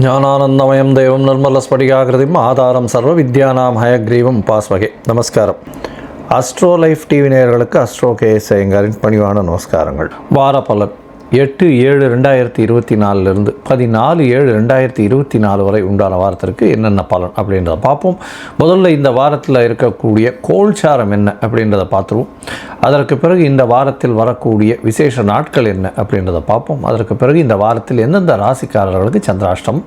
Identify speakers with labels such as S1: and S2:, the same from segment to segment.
S1: ஞானானந்தமயம் தெய்வம் நிர்மல ஸ்படிகாகிருதிம் ஆதாரம் சர்வ வித்யானாம் ஹயக்ரீவம் பாஸ்வகே. நமஸ்காரம். அஸ்ட்ரோ லைஃப் டிவி நேயர்களுக்கு அஸ்ட்ரோ கே எஸ் ஐயங்காரின் பணிவான நமஸ்காரங்கள். வார பலன் எட்டு ஏழு ரெண்டாயிரத்தி இருபத்தி நாலுலேருந்து பதினாலு ஏழு ரெண்டாயிரத்தி இருபத்தி நாலு வரை உண்டான வாரத்திற்கு என்னென்ன பலன் அப்படின்றத பார்ப்போம். முதல்ல இந்த வாரத்தில் இருக்கக்கூடிய கோல்சாரம் என்ன அப்படின்றத பார்த்துருவோம். அதற்கு பிறகு இந்த வாரத்தில் வரக்கூடிய விசேஷ நாட்கள் என்ன அப்படின்றத பார்ப்போம். அதற்கு பிறகு இந்த வாரத்தில் எந்தெந்த ராசிக்காரர்களுக்கு சந்திராஷ்டம்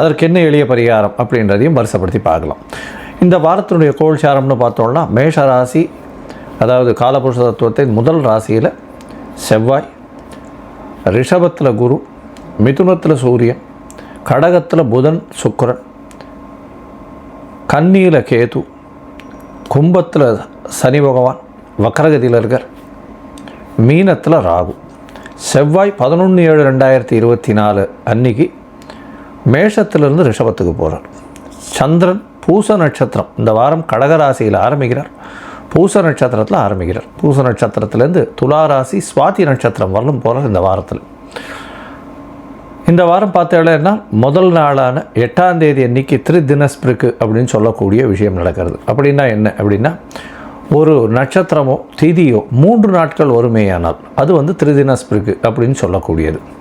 S1: அதற்கு என்ன எளிய பரிகாரம் அப்படின்றதையும் வரிசைப்படுத்தி பார்க்கலாம். இந்த வாரத்தினுடைய கோல்சாரம்னு பார்த்தோம்னா மேஷ ராசி அதாவது காலபுருஷ தத்துவத்தின் முதல் ராசியில் செவ்வாய் ரிஷபத்தில் குரு மிதுனத்தில் சூரியன் கடகத்தில் புதன் சுக்கரன் கன்னியில் கேது கும்பத்தில் சனி பகவான் வக்கரகதியில் இருக்கார். மீனத்தில் ராகு. செவ்வாய் பதினொன்று ஏழு ரெண்டாயிரத்தி இருபத்தி நாலு அன்னைக்கு மேஷத்திலிருந்து ரிஷபத்துக்கு போகிறார் சந்திரன் பூச நட்சத்திரம். இந்த வாரம் கடகராசியில் ஆரம்பிக்கிறார். பூச நட்சத்திரத்தில் ஆரம்பிக்கிறார். பூச நட்சத்திரத்திலேருந்து துளாராசி சுவாதி நட்சத்திரம் வரலும் போகிறார் இந்த வாரத்தில். இந்த வாரம் பார்த்தீங்கன்னா முதல் நாளான எட்டாம் தேதி அன்னைக்கு திரிதினஸ்பிருக்கு அப்படின்னு சொல்லக்கூடிய விஷயம் நடக்கிறது. அப்படின்னா என்ன? அப்படின்னா ஒரு நட்சத்திரமோ திதியோ மூன்று நாட்கள் ஒருமையானால் அது வந்து திருதினஸ்பிருக்கு அப்படின்னு சொல்லக்கூடியது.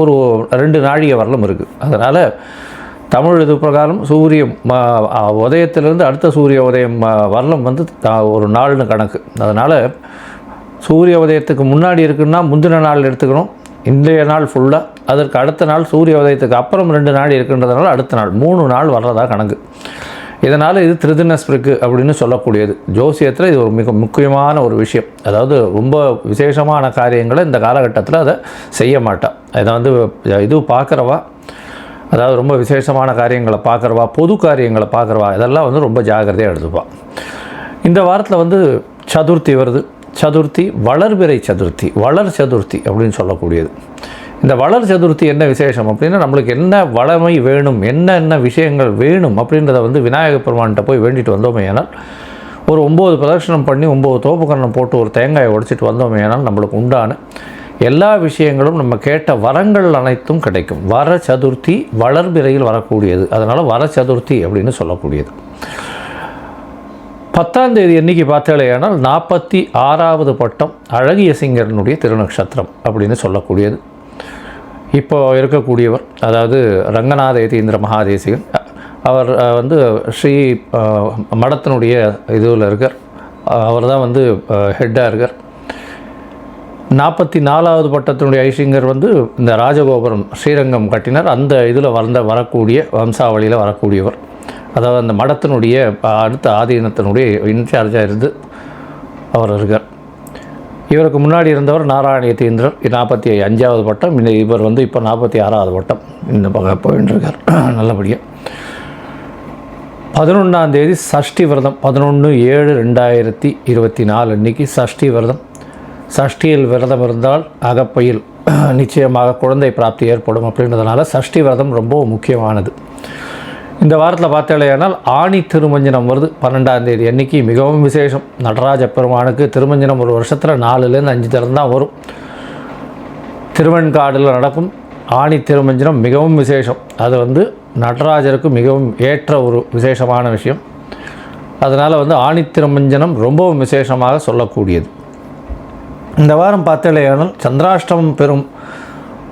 S1: ஒரு ரெண்டு நாழிகை வரலும் இருக்குது அதனால் தமிழ் இது பிரகாரம் சூரியன் உதயத்திலிருந்து அடுத்த சூரிய உதயம் வரலம் வந்து ஒரு நாள்னு கணக்கு. அதனால் சூரிய உதயத்துக்கு முன்னாடி இருக்குன்னா முந்தின நாள் எடுத்துக்கணும். இன்றைய நாள் ஃபுல்லாக அதற்கு அடுத்த நாள் சூரிய உதயத்துக்கு அப்புறம் ரெண்டு நாள் இருக்குன்றதுனால அடுத்த நாள் மூணு நாள் வர்றதா கணக்கு. இதனால் இது திருதினஸ்பிருக்கு அப்படின்னு சொல்லக்கூடியது. ஜோசியத்தில் இது ஒரு மிக முக்கியமான ஒரு விஷயம். அதாவது ரொம்ப விசேஷமான காரியங்களை இந்த காலகட்டத்தில் அதை செய்ய மாட்டாள் இதை வந்து இது பார்க்குறவா அதாவது ரொம்ப விசேஷமான காரியங்களை பார்க்குறவா பொது காரியங்களை பார்க்குறவா இதெல்லாம் வந்து ரொம்ப ஜாக்கிரதையாக எடுத்துப்பாள் இந்த வாரத்தில் வந்து சதுர்த்தி வருது. சதுர்த்தி வளர்பிறை சதுர்த்தி வளர் சதுர்த்தி அப்படின்னு சொல்லக்கூடியது. இந்த வளர் சதுர்த்தி என்ன விசேஷம் அப்படின்னா நம்மளுக்கு என்ன வளமை வேணும் என்ன என்ன விஷயங்கள் வேணும் அப்படின்றத வந்து விநாயகர் பெருமான்கிட்ட போய் வேண்டிட்டு வந்தோமே ஆனால் ஒரு ஒம்பது பிரதர்ஷனம் பண்ணி ஒம்பது தோப்புக்கரணம் போட்டு ஒரு தேங்காயை உடைச்சிட்டு வந்தோமே ஆனால் நம்மளுக்கு உண்டான எல்லா விஷயங்களும் நம்ம கேட்ட வரங்கள் அனைத்தும் கிடைக்கும். வர சதுர்த்தி வளர்பிறையில் வரக்கூடியது. அதனால் வர சதுர்த்தி அப்படின்னு சொல்லக்கூடியது. பத்தாம் தேதி என்னைக்கு பார்த்தாலேயானால் நாற்பத்தி ஆறாவது பட்டம் அழகிய சிங்கரனுடைய திருநக்ஷத்திரம் அப்படின்னு சொல்லக்கூடியது. இப்போ இருக்கக்கூடியவர் அதாவது ரங்கநாத யதீந்திர மகாதேசிகன் அவர் வந்து ஸ்ரீ மடத்தினுடைய இதுவில் இருக்கார். அவர் தான் வந்து ஹெட்டாக இருக்கார். நாற்பத்தி நாலாவது பட்டத்தினுடைய ஐசிங்கர் வந்து இந்த ராஜகோபுரம் ஸ்ரீரங்கம் கட்டினார். அந்த இதில் வந்த வரக்கூடிய வம்சாவளியில் வரக்கூடியவர். அதாவது அந்த மடத்தினுடைய அடுத்த ஆதீனத்தினுடைய இன்சார்ஜாக இருந்து அவர் இருக்கார். இவருக்கு முன்னாடி இருந்தவர் நாராயண யதீந்திரர் நாற்பத்தி அஞ்சாவது வட்டம். இந்த இவர் வந்து இப்போ நாற்பத்தி ஆறாவது வட்டம். இந்த பக்கம் போயின்னு இருக்கார் நல்லபடியாக பதினொன்றாம் தேதி சஷ்டி விரதம். பதினொன்று ஏழு ரெண்டாயிரத்தி இருபத்தி நாலு அன்னைக்கு சஷ்டி விரதம். சஷ்டியில் விரதம் இருந்தால் அகப்பையில் நிச்சயமாக குழந்தை பிராப்தி ஏற்படும். அப்படின்றதுனால சஷ்டி விரதம் ரொம்ப முக்கியமானது. இந்த வாரத்தில் பார்த்தாலேயானால் ஆணி திருமஞ்சனம் வருது பன்னெண்டாம் தேதி அன்னைக்கு. மிகவும் விசேஷம். நடராஜ பெருமானுக்கு திருமஞ்சனம் ஒரு வருஷத்தில் நாலுலேருந்து அஞ்சு தரம் தான் வரும். திருவெண்காடில் நடக்கும் ஆணி திருமஞ்சனம் மிகவும் விசேஷம். அது வந்து நடராஜருக்கு மிகவும் ஏற்ற ஒரு விசேஷமான விஷயம். அதனால் வந்து ஆணி திருமஞ்சனம் ரொம்பவும் விசேஷமாக சொல்லக்கூடியது. இந்த வாரம் பார்த்தாலேயானால் சந்திராஷ்டமம் பெறும்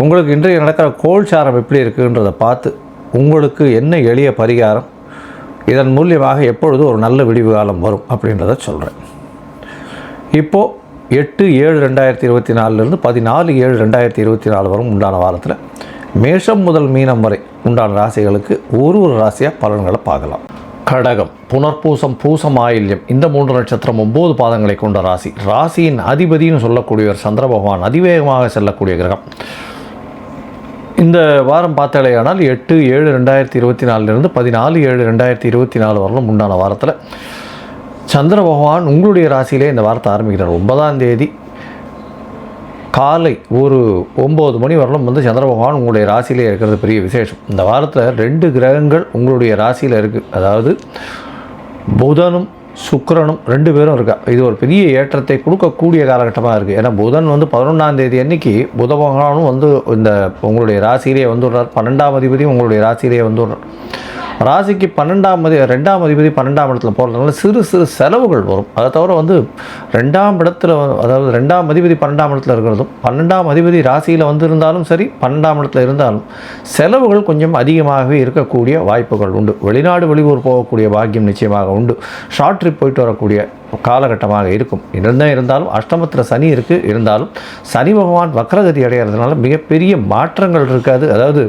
S1: உங்களுக்கு இன்றைய நடக்கிற கோல்சாரம் எப்படி இருக்குன்றதை பார்த்து உங்களுக்கு என்ன எளிய பரிகாரம் இதன் மூலியமாக எப்பொழுது ஒரு நல்ல விடிவு காலம் வரும் அப்படின்றத சொல்கிறேன் இப்போது எட்டு ஏழு ரெண்டாயிரத்தி இருபத்தி நாலுலேருந்து பதினாலு ஏழு ரெண்டாயிரத்தி இருபத்தி நாலு வரும் உண்டான வாரத்தில் மேஷம் முதல் மீனம் வரை உண்டான ராசிகளுக்கு ஒரு ஒரு ராசியாக பலன்களை பார்க்கலாம். கடகம் புனர்பூசம் பூசம் ஆயில்யம் இந்த மூன்று நட்சத்திரம் ஒம்பது பாதங்களை கொண்ட ராசி. ராசியின் அதிபதினு சொல்லக்கூடியவர் சந்திர பகவான் அதிவேகமாக செல்லக்கூடிய கிரகம். இந்த வாரம் பார்த்தாலேயானால் எட்டு ஏழு ரெண்டாயிரத்தி இருபத்தி நாலுலேருந்து பதினாலு ஏழு ரெண்டாயிரத்தி இருபத்தி நாலு வரலும் உண்டான வாரத்தில். சந்திர பகவான் உங்களுடைய ராசியிலே இந்த வாரத்தை ஆரம்பிக்கிறார். ஒன்பதாம் தேதி காலை ஒரு ஒம்பது மணி வரலும் வந்து சந்திர பகவான் உங்களுடைய ராசியிலே இருக்கிறது பெரிய விசேஷம். இந்த வாரத்தில் ரெண்டு கிரகங்கள் உங்களுடைய ராசியில் இருக்குது அதாவது புதனும் சுக்கரனும் ரெண்டு பேரும் இருக்கா. இது ஒரு பெரிய ஏற்றத்தை கொடுக்கக்கூடிய காலகட்டமாக இருக்குது ஏன்னா புதன் வந்து பதினொன்றாம் தேதி அன்னைக்கு புத பகவானும் வந்து இந்த உங்களுடைய ராசியிலே வந்துடுறார். பன்னெண்டாம் அதிபதியும் உங்களுடைய ராசியிலே வந்துடுறார். ராசிக்கு பன்னெண்டாம் மதி ரெண்டாம் அதிபதி பன்னெண்டாம் இடத்துல போகிறதுனால சிறு சிறு செலவுகள் வரும். அதை தவிர வந்து ரெண்டாம் இடத்துல அதாவது ரெண்டாம் அதிபதி பன்னெண்டாம் இடத்துல இருக்கிறதும் பன்னெண்டாம் அதிபதி ராசியில் வந்து இருந்தாலும் சரி பன்னெண்டாம் இடத்துல இருந்தாலும் செலவுகள் கொஞ்சம் அதிகமாகவே இருக்கக்கூடிய வாய்ப்புகள் உண்டு. வெளிநாடு வெளியூர் போகக்கூடிய பாக்கியம் நிச்சயமாக உண்டு. ஷார்ட் ட்ரிப் போயிட்டு வரக்கூடிய காலகட்டமாக இருக்கும். இருந்தால் இருந்தாலும் அஷ்டமத்தில் சனி இருக்குது இருந்தாலும் சனி பகவான் வக்ரகதி அடைகிறதுனால மிகப்பெரிய மாற்றங்கள் இருக்காது. அதாவது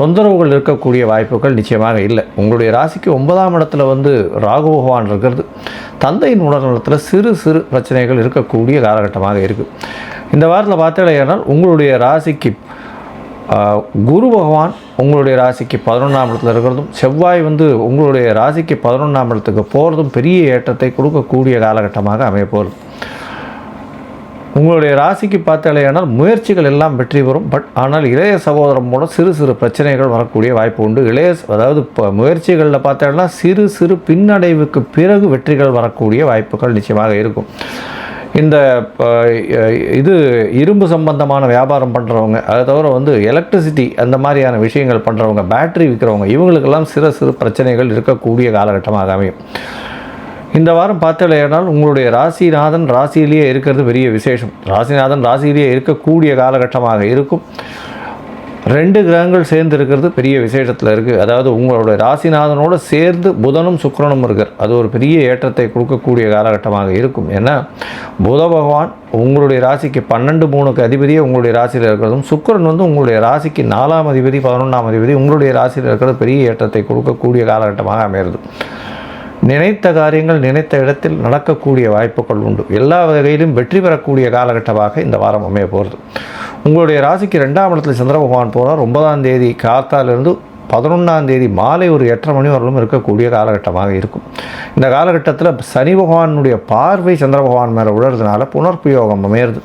S1: தொந்தரவுகள் இருக்கக்கூடிய வாய்ப்புகள் நிச்சயமாக இல்லை. உங்களுடைய ராசிக்கு ஒன்பதாம் இடத்துல வந்து ராகு பகவான் இருக்கிறது. தந்தையின் உடல்நலத்தில் சிறு சிறு பிரச்சனைகள் இருக்கக்கூடிய காலகட்டமாக இருக்குது இந்த வாரத்தில் பார்த்தீங்கன்னா உங்களுடைய ராசிக்கு குரு பகவான் உங்களுடைய ராசிக்கு பதினொன்றாம் இடத்துல இருக்கிறதும் செவ்வாய் வந்து உங்களுடைய ராசிக்கு பதினொன்றாம் இடத்துக்கு போகிறதும் பெரிய ஏற்றத்தை கொடுக்கக்கூடிய காலகட்டமாக அமைப்போகிறது உங்களுடைய ராசிக்கு பார்த்தாலேயானால் முயற்சிகள் எல்லாம் வெற்றி பெறும். பட் ஆனால் இளைய சகோதரம் மூலம் சிறு சிறு பிரச்சனைகள் வரக்கூடிய வாய்ப்பு உண்டு. இளைய அதாவது இப்போ முயற்சிகளில் பார்த்தோம்னா சிறு சிறு பின்னடைவுக்கு பிறகு வெற்றிகள் வரக்கூடிய வாய்ப்புகள் நிச்சயமாக இருக்கும். இந்த இது இரும்பு சம்பந்தமான வியாபாரம் பண்ணுறவங்க அதை தவிர வந்து எலக்ட்ரிசிட்டி அந்த மாதிரியான விஷயங்கள் பண்ணுறவங்க பேட்டரி விற்கிறவங்க இவங்களுக்கெல்லாம் சிறு சிறு பிரச்சனைகள் இருக்கக்கூடிய காலகட்டமாக அமையும். இந்த வாரம் பார்த்தலையானால் உங்களுடைய ராசிநாதன் ராசியிலேயே இருக்கிறது பெரிய விசேஷம். ராசிநாதன் ராசியிலேயே இருக்கக்கூடிய காலகட்டமாக இருக்கும். ரெண்டு கிரகங்கள் சேர்ந்து இருக்கிறது பெரிய விசேஷத்தில் இருக்குது அதாவது உங்களுடைய ராசிநாதனோடு சேர்ந்து புதனும் சுக்கரனும் இருக்கார். அது ஒரு பெரிய ஏற்றத்தை கொடுக்கக்கூடிய காலகட்டமாக இருக்கும். ஏன்னா புத பகவான் உங்களுடைய ராசிக்கு பன்னெண்டு மூணுக்கு அதிபதியே உங்களுடைய ராசியில் இருக்கிறதும் சுக்கரன் வந்து உங்களுடைய ராசிக்கு நாலாம் அதிபதி பதினொன்றாம் அதிபதி உங்களுடைய ராசியில் இருக்கிறது பெரிய ஏற்றத்தை கொடுக்கக்கூடிய காலகட்டமாக அமையிறது நினைத்த காரியங்கள் நினைத்த இடத்தில் நடக்கக்கூடிய வாய்ப்புகள் உண்டு. எல்லா வகையிலும் வெற்றி பெறக்கூடிய காலகட்டமாக இந்த வாரம் அமைய போகிறது. உங்களுடைய ராசிக்கு ரெண்டாம் இடத்துல சந்திர பகவான் போனால் ஒன்பதாம் தேதி காத்தாலிருந்து பதினொன்றாம் தேதி மாலை ஒரு எட்டரை மணி வரலும் இருக்கக்கூடிய காலகட்டமாக இருக்கும். இந்த காலகட்டத்தில் சனி பகவானுடைய பார்வை சந்திர பகவான் மேலே உழறதுனால புனர்பயோகம் அமையிறது.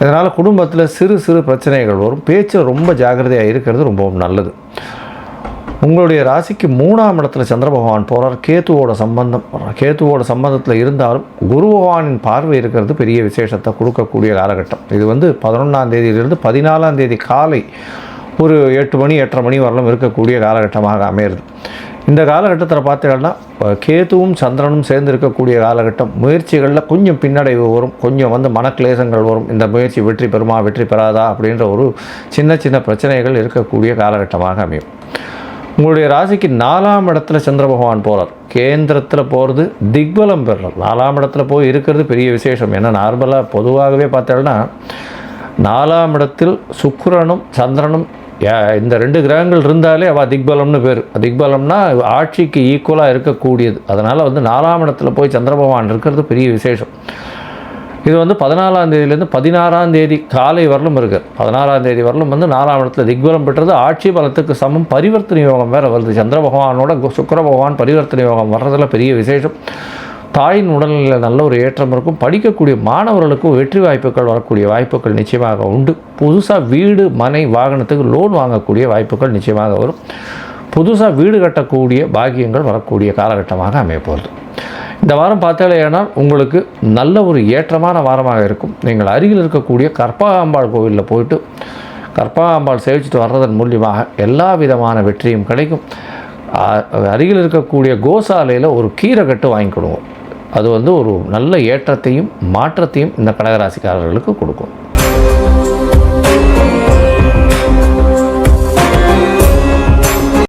S1: இதனால் குடும்பத்தில் சிறு சிறு பிரச்சனைகள் வரும். பேச்சு ரொம்ப ஜாக்கிரதையாக இருக்கிறது ரொம்பவும் நல்லது. உங்களுடைய ராசிக்கு மூணாம் இடத்துல சந்திர பகவான் போகிறார் கேத்துவோட சம்பந்தம் கேத்துவோட சம்பந்தத்தில் இருந்தாலும் குரு பகவானின் பார்வை இருக்கிறது பெரிய விசேஷத்தை கொடுக்கக்கூடிய காலகட்டம். இது வந்து பதினொன்றாம் தேதியிலிருந்து பதினாலாம் தேதி காலை ஒரு எட்டு மணி எட்டரை மணி வரலும் இருக்கக்கூடிய காலகட்டமாக அமையிறது. இந்த காலகட்டத்தில் பார்த்தீங்கன்னா கேத்துவும் கேதுவும் சந்திரனும் சேர்ந்து இருக்கக்கூடிய காலகட்டம். முயற்சிகளில் கொஞ்சம் பின்னடைவு வரும் கொஞ்சம் வந்து மனக்லேசங்கள் வரும். இந்த முயற்சி வெற்றி பெறுமா வெற்றி பெறாதா அப்படின்ற ஒரு சின்ன சின்ன பிரச்சனைகள் இருக்கக்கூடிய காலகட்டமாக அமையும். உங்களுடைய ராசிக்கு நாலாம் இடத்துல சந்திர பகவான் போகிறார் கேந்திரத்தில் போகிறது திக்பலம் பெறுறார். நாலாம் இடத்துல போய் இருக்கிறது பெரிய விசேஷம். ஏன்னா நார்மலாக பொதுவாகவே பார்த்தோம்னா நாலாம் இடத்தில் சுக்கரனும் சந்திரனும் இந்த ரெண்டு கிரகங்கள் இருந்தாலே அவள் திக்பலம்னு பேர். திக்பலம்னா ஆட்சிக்கு ஈக்குவலாக இருக்கக்கூடியது. அதனால் வந்து நாலாம் இடத்துல போய் சந்திர பகவான் இருக்கிறது பெரிய விசேஷம். இது வந்து பதினாலாம் தேதியிலேருந்து பதினாறாம் தேதி காலை வரலும் இருக்கு. பதினாறாம் தேதி வரலும் வந்து நாலாம் இடத்துல திக்பலம் பெற்றது. ஆட்சி பலத்துக்கு சமம். பரிவர்த்தனை யோகம் வேறு வருது. சந்திர பகவானோட சுக்கர பகவான் பரிவர்த்தனை யோகம் வர்றதில் பெரிய விசேஷம். தாயின் உடல்நிலையில் நல்ல ஒரு ஏற்றம் இருக்கும். படிக்கக்கூடிய மாணவர்களுக்கும் வெற்றி வாய்ப்புகள் வரக்கூடிய வாய்ப்புகள் நிச்சயமாக உண்டு. புதுசாக வீடு மனை வாகனத்துக்கு லோன் வாங்கக்கூடிய வாய்ப்புகள் நிச்சயமாக வரும். புதுசாக வீடு கட்டக்கூடிய பாக்கியங்கள் வரக்கூடிய காலகட்டமாக அமையப்போகுது இந்த வாரம் பார்த்தாலேயானால் உங்களுக்கு நல்ல ஒரு ஏற்றமான வாரமாக இருக்கும். நீங்கள் அருகில் இருக்கக்கூடிய கற்பகாம்பாள் கோவிலில் போயிட்டு கற்பகாம்பாள் சேவிச்சுட்டு வர்றதன் மூலியமாக எல்லா விதமான வெற்றியும் கிடைக்கும். அருகில் இருக்கக்கூடிய கோசாலையில் ஒரு கீரை கட்டு வாங்கி கொடுங்க. அது வந்து ஒரு நல்ல ஏற்றத்தையும் மாற்றத்தையும் இந்த கடகராசிக்காரர்களுக்கு கொடுக்கும்.